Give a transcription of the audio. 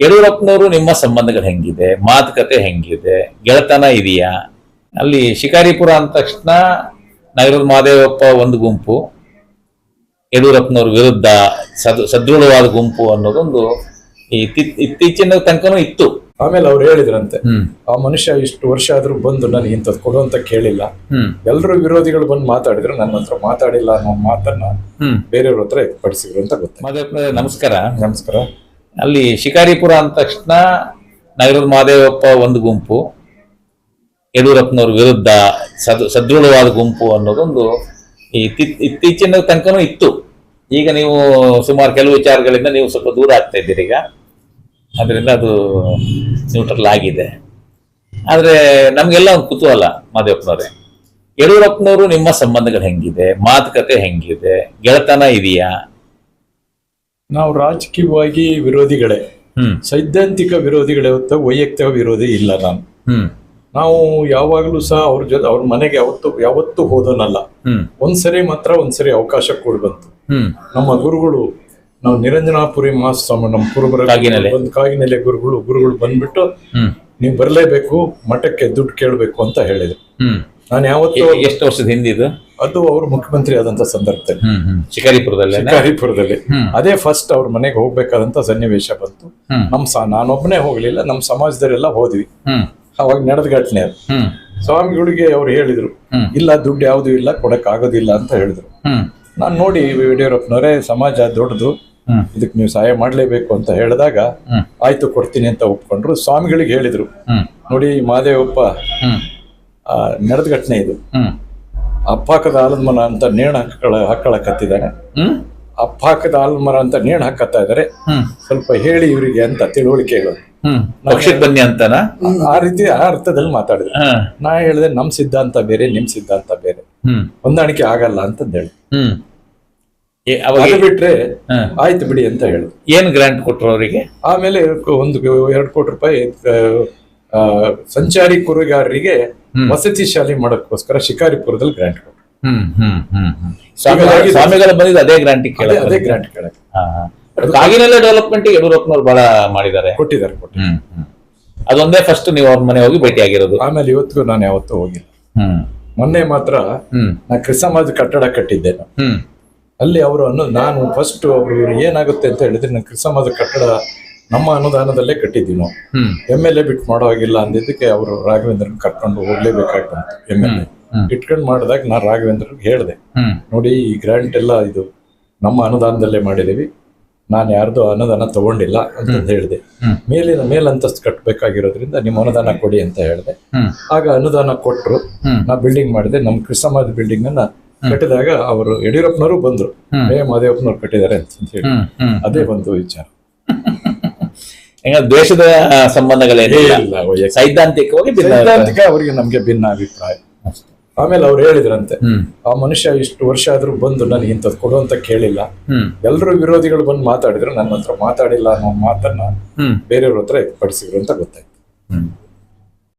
ಯಡಿಯೂರಪ್ಪನವರು ನಿಮ್ಮ ಸಂಬಂಧಗಳು ಹೆಂಗಿದೆ? ಮಾತುಕತೆ ಹೆಂಗಿದೆ? ಗೆಳತನ ಇದೆಯಾ? ಅಲ್ಲಿ ಶಿಕಾರಿಪುರ ಅಂದ ತಕ್ಷಣ ನಗರದ ಮಹದೇವಪ್ಪ ಒಂದು ಗುಂಪು ಯಡಿಯೂರಪ್ಪನವ್ರ ವಿರುದ್ಧ ಸದ್ ಸದೃಢವಾದ ಗುಂಪು ಅನ್ನೋದೊಂದು ಇತ್ತಿ- ಇತ್ತೀಚಿನ ತನಕನೂ ಇತ್ತು. ಆಮೇಲೆ ಅವ್ರು ಹೇಳಿದ್ರಂತೆ ಆ ಮನುಷ್ಯ ಇಷ್ಟು ವರ್ಷ ಆದ್ರೂ ಬಂದು ನನಗೆ ಇಂಥದ್ ಕೊಡು ಅಂತ ಕೇಳಿಲ್ಲ. ಎಲ್ಲರೂ ವಿರೋಧಿಗಳು ಬಂದು ಮಾತಾಡಿದ್ರು ನನ್ನ ಹತ್ರ ಮಾತಾಡಿಲ್ಲ ಅನ್ನೋ ಮಾತನ್ನ ಬೇರೆಯವ್ರ ಹತ್ರ ಪಡಿಸಿದ್ರು ಅಂತ ಮಹದೇವಪ್ಪನವ್ರೆ ನಮಸ್ಕಾರ. ನಮಸ್ಕಾರ. ಅಲ್ಲಿ ಶಿಕಾರಿಪುರ ಅಂದ ತಕ್ಷಣ ನಗರದ ಮಹದೇವಪ್ಪ ಒಂದು ಗುಂಪು, ಯಡಿಯೂರಪ್ಪನವ್ರ ವಿರುದ್ಧ ಸದ್, ಸದೃಢವಾದ ಗುಂಪು ಅನ್ನೋದೊಂದು ಇತ್ತಿ- ಇತ್ತೀಚಿನ ತನಕನೂ ಇತ್ತು. ಈಗ ನೀವು ಸುಮಾರು ಕೆಲವು ವಿಚಾರಗಳಿಂದ ನೀವು ಸ್ವಲ್ಪ ದೂರ ಆಗ್ತಾ ಇದ್ದೀರಿ ಈಗ. ಅದರಿಂದ ಅದು ನ್ಯೂಟ್ರಲ್ ಆಗಿದೆ. ಆದರೆ ನಮಗೆಲ್ಲ ಒಂದು ಕುತೂಹಲ ಮಹದೇವಪ್ಪನವ್ರೆ. ಯಡಿಯೂರಪ್ಪನವರು ನಿಮ್ಮ ಸಂಬಂಧಗಳು ಹೆಂಗಿದೆ? ಮಾತುಕತೆ ಹೆಂಗಿದೆ? ಗೆಳೆತನ ಇದೆಯಾ? ನಾವು ರಾಜಕೀಯವಾಗಿ ವಿರೋಧಿಗಳೇ. ಸೈದ್ಧಾಂತಿಕ ವಿರೋಧಿಗಳೇ ಹೊತ್ತು ವೈಯಕ್ತಿಕ ವಿರೋಧಿ ಇಲ್ಲ ನಾನು. ನಾವು ಯಾವಾಗಲೂ ಸಹ ಅವ್ರ ಜೊತೆ ಅವ್ರ ಮನೆಗೆ ಯಾವತ್ತು ಯಾವತ್ತೂ ಹೋದನಲ್ಲ. ಒಂದ್ಸರಿ ಮಾತ್ರ ಒಂದ್ಸರಿ ಅವಕಾಶ ಕೊಡಿ ಬಂತು. ನಮ್ಮ ಗುರುಗಳು ನಾವು ನಿರಂಜನಾಪುರಿ ಮಹಾಸ್ವಾಮಿ ನಮ್ಮ ಕುರುಬರ ಒಂದು ಕಾಗಿನೆಲೆ. ಗುರುಗಳು ಗುರುಗಳು ಬಂದ್ಬಿಟ್ಟು ನೀವು ಬರಲೇಬೇಕು ಮಠಕ್ಕೆ ದುಡ್ಡು ಕೇಳಬೇಕು ಅಂತ ಹೇಳಿದ್ರು. ನಾನು ಯಾವತ್ತು ಎಷ್ಟು ವರ್ಷದ ಹಿಂದೆ ಇದು? ಅದು ಅವರು ಮುಖ್ಯಮಂತ್ರಿ ಆದಂತ ಸಂದರ್ಭದಲ್ಲಿ. ಶಿಕಾರಿಪುರದಲ್ಲಿ. ಶಿಕಾರಿಪುರದಲ್ಲಿ ಅದೇ ಫಸ್ಟ್ ಅವ್ರ ಮನೆಗೆ ಹೋಗ್ಬೇಕಾದಂತ ಸನ್ನಿವೇಶ ಬಂತು. ನಮ್ ನಾನೊಬ್ಬನೇ ಹೋಗ್ಲಿಲ್ಲ ನಮ್ಮ ಸಮಾಜದವರೆಲ್ಲ ಹೋದ್ವಿ. ಅವಾಗ ನಡೆದ ಘಟನೆ ಅದು ಸ್ವಾಮಿಗಳಿಗೆ ಅವ್ರು ಹೇಳಿದ್ರು ಇಲ್ಲ ದುಡ್ಡು ಯಾವ್ದು ಇಲ್ಲ ಕೊಡಕ್ ಆಗೋದಿಲ್ಲ ಅಂತ ಹೇಳಿದ್ರು. ನಾನು ನೋಡಿ ಯಡಿಯೂರಪ್ಪನವರೇ ಸಮಾಜ ದೊಡ್ಡದು ಇದಕ್ ಇದಕ್ಕೆ ನೀವು ಸಹಾಯ ಮಾಡ್ಲೇಬೇಕು ಅಂತ ಹೇಳಿದಾಗ ಆಯ್ತು ಕೊಡ್ತೀನಿ ಅಂತ ಒಪ್ಕೊಂಡ್ರು. ಸ್ವಾಮಿಗಳಿಗೆ ಹೇಳಿದ್ರು. ನೋಡಿ ಮಾದೇವಪ್ಪ ನಡೆದ ಘಟನೆ ಇದು. ಅಪ್ಪಾಕದ ಆಲದ ಅಂತ ನೇಣು ಹಾಕಳ ಹಾಕೊಳಕತ್ತಿದ್ದಾನೆ ಅಪ್ಪಾಕದ ಆಲಮರ ಅಂತ ನೇಣು ಹಾಕತ್ತಾ ಇದ್ದಾರೆ ಸ್ವಲ್ಪ ಹೇಳಿ ಇವರಿಗೆ ಅಂತ ತಿಳುವಳಿಕೆ ಹೇಳೋದು ಹ್ಮ್. ಪಕ್ಷಕ್ಕೆ ಬನ್ನಿ ಅಂತನಾ? ಆ ರೀತಿ ಆ ಅರ್ಥದಲ್ಲಿ ಮಾತಾಡಿದ್ರು. ಹಾ. ನಾ ಹೇಳಿದೆ ನಮ್ ಸಿದ್ಧಾಂತ ಬೇರೆ ನಿಮ್ ಸಿದ್ಧಾಂತ ಬೇರೆ. ಹೊಂದಾಣಿಕೆ ಆಗಲ್ಲ ಅಂತ ಹೇಳಿ. ಅದು ಬಿಟ್ರೆ ಆಯ್ತು ಬಿಡಿ ಅಂತ ಹೇಳಿ. ಏನ್ ಗ್ರಾಂಟ್ ಕೊಟ್ರು ಅವರಿಗೆ? ಆಮೇಲೆ ಒಂದು ಎರಡು ಕೋಟಿ ರೂಪಾಯಿ ಸಂಚಾರಿ ಕುರುಗಾರರಿಗೆ. ವಸತಿ ಶಾಲೆ ಮಾಡೋಕ್ಕೋಸ್ಕರ ಶಿಕಾರಿಪುರದಲ್ಲಿ ಗ್ರಾಂಟ್ ಕೊಟ್ಟರು ಸ್ವಾಮಿಗಳ ಬಂದಿದ್ದು ಅದೇ ಗ್ರಾಂಟಿ ಅದೇ ಗ್ರಾಂಟ್ ಕೇಳಕ್ಕೆ ಕಾಗಿನೆಲ್ಲ ಡೆವಲಪ್ಮೆಂಟ್ ಯಡಿಯೂರಪ್ಪನವ್ರು ಬಹಳ ಮಾಡಿದ್ದಾರೆ. ಕೊಟ್ಟಿದ್ದಾರೆ ಅದೊಂದೇ ಫಸ್ಟ್ ನೀವು ಅವ್ರ ಮನೆ ಹೋಗಿ ಭೇಟಿ ಆಗಿರೋದು. ಆಮೇಲೆ ಇವತ್ತಿಗೂ ನಾನು ಯಾವತ್ತೂ ಹೋಗಿಲ್ಲ. ಮೊನ್ನೆ ಮಾತ್ರ ನಾ ಕ್ರಿಸಮಾಜ್ ಕಟ್ಟಡ ಕಟ್ಟಿದ್ದೆ. ಅಲ್ಲಿ ಅವರು ಅನ್ನು ನಾನು ಫಸ್ಟ್ ಅವರು ಏನಾಗುತ್ತೆ ಅಂತ ಹೇಳಿದ್ರೆ ನಾನು ಕ್ರಿಸಮಾಜ್ ಕಟ್ಟಡ ನಮ್ಮ ಅನುದಾನದಲ್ಲೇ ಕಟ್ಟಿದ್ದೀವಿ ನಾವು. ಎಂ ಎಲ್ ಎ ಬಿಟ್ಟು ಮಾಡೋ ಹಾಗಿಲ್ಲ ಅಂದಿದ್ದಕ್ಕೆ ಅವರು ರಾಘವೇಂದ್ರನ್ ಕರ್ಕೊಂಡು ಹೋಗ್ಲೇಬೇಕಾಗ್ತಂತ ಎಂ ಎಲ್ ಎ. ಇಟ್ಕೊಂಡು ಮಾಡಿದಾಗ ನಾನು ರಾಘವೇಂದ್ರನ್ ಹೇಳಿದೆ ನೋಡಿ ಈ ಗ್ರಾಂಟ್ ಎಲ್ಲ ಇದು ನಮ್ಮ ಅನುದಾನದಲ್ಲೇ ಮಾಡಿದೀವಿ ನಾನು ಯಾರ್ದು ಅನುದಾನ ತಗೊಂಡಿಲ್ಲ ಅಂತ ಹೇಳಿದೆ. ಮೇಲಿನ ಮೇಲಂತಸ್ತು ಕಟ್ಟಬೇಕಾಗಿರೋದ್ರಿಂದ ನಿಮ್ಮ ಅನುದಾನ ಕೊಡಿ ಅಂತ ಹೇಳಿದೆ. ಆಗ ಅನುದಾನ ಕೊಟ್ಟರು ನಾ ಬಿಲ್ಡಿಂಗ್ ಮಾಡಿದೆ ನಮ್ಮ ಕ್ರಿಸ್ತಮಾಜ್ ಬಿಲ್ಡಿಂಗ್ ಅನ್ನ ಕಟ್ಟಿದಾಗ ಅವರು ಯಡಿಯೂರಪ್ಪನವರು ಬಂದ್ರು. ಏ ಮಾದೇವಪ್ಪನವ್ರು ಕಟ್ಟಿದ್ದಾರೆ ಅಂತ ಹೇಳಿ. ಅದೇ ಒಂದು ವಿಚಾರ. ದ್ವೇಷದ ಸಂಬಂಧಗಳೇನಿಲ್ಲ. ಸೈದ್ಧಾಂತಿಕವಾಗಿ ಸೈದ್ಧಾಂತಿಕ ಅವರಿಗೆ ನಮ್ಗೆ ಭಿನ್ನ ಅಭಿಪ್ರಾಯ. ಆಮೇಲೆ ಅವ್ರು ಹೇಳಿದ್ರಂತೆ ಆ ಮನುಷ್ಯ ಇಷ್ಟು ವರ್ಷ ಆದ್ರೂ ಬಂದು ನನಗೆ ಇಂಥದ್ದು ಕೊಡು ಅಂತ ಕೇಳಿಲ್ಲ. ಎಲ್ಲರೂ ವಿರೋಧಿಗಳು ಬಂದು ಮಾತಾಡಿದ್ರು ನನ್ನ ಹತ್ರ ಮಾತಾಡಿಲ್ಲ ಅನ್ನೋ ಮಾತನ್ನ ಬೇರೆಯವ್ರ ಹತ್ರ ಪಡಿಸಿದ್ರು ಅಂತ ಗೊತ್ತಾಯ್ತು.